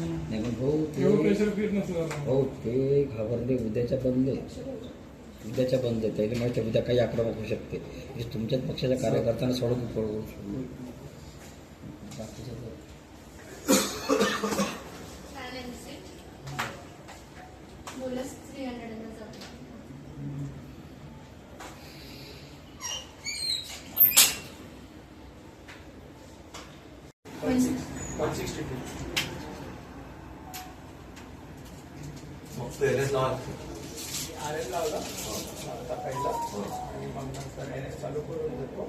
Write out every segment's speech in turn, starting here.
नाही मग भाऊ ते. भाऊ ते घाबरले उद्याच्या बंद आहे उद्याच्या बंद आहे त्याला माहिती उद्या काही आक्रमक होऊ शकते हे तुमच्याच पक्षाच्या कार्यकर्त्यांना सोडून पळवू बाकीच्या Silence it. Bonus 300 and that's फक्त एनएस लावा. आर एल लावला. आता पहिला. आणि मग नंतर एन एस चालू करून देतो.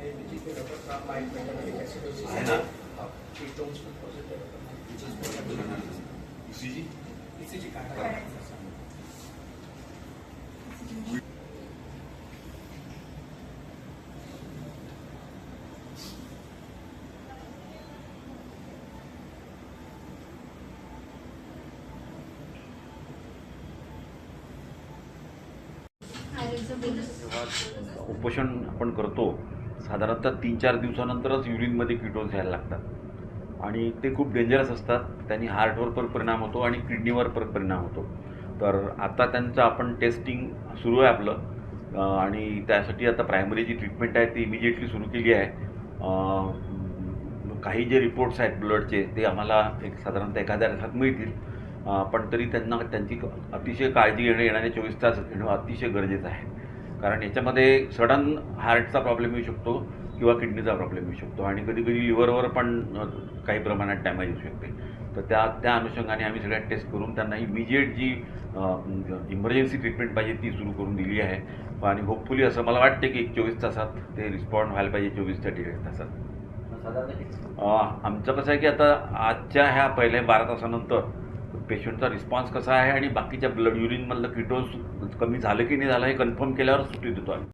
हे जी ते डॉक्टर काम acidosis आहे ना? हा, positive होतात. ईसीजी काढा. उपोषण आपण करतो साधारणतः तीन चार दिवसानंतरच युरिनमध्ये किटोन्स यायला लागतात. आणि ते खूप डेंजरस असतात. त्यांनी हार्टवर पण परिणाम होतो आणि किडनीवर पण परिणाम होतो. तर आता त्यांचं आपण टेस्टिंग सुरू आहे आपलं. आणि त्यासाठी आता प्रायमरी जी ट्रीटमेंट आहे ती इमिजिएटली सुरू केली आहे. काही जे रिपोर्ट्स आहेत ब्लडचे ते आम्हाला एक साधारणतः एखाद्या तासात मिळतील. पण तरी त्यांना त्यांची अतिशय काळजी घेणं येणारे चोवीस तास घेणं अतिशय गरजेचं आहे. कारण याच्यामध्ये सडन हार्टचा प्रॉब्लेम येऊ शकतो किंवा किडनीचा प्रॉब्लेम येऊ शकतो आणि कधी कधी लिव्हरवर पण काही प्रमाणात डॅमेज होऊ शकते. तर त्या त्या अनुषंगाने आम्ही सगळ्या टेस्ट करून त्यांना इमिजिएट जी इमर्जन्सी ट्रीटमेंट पाहिजे ती सुरू करून दिली आहे. आणि होपफुली असं मला वाटते की एक चोवीस तासात ते रिस्पॉन्ड व्हायला पाहिजे चोवीस ते दीड तासात. आमचं कसं आहे की आता आजच्या ह्या पहिल्या बारा तासानंतर पेशंटचा रिस्पॉन्स कसा आहे आणि बाकीच्या ब्लड युरिनमधलं किटोन्स कमी झालं की नाही झालं हे कन्फर्म केल्यावर सुट्टी देतो आम्ही.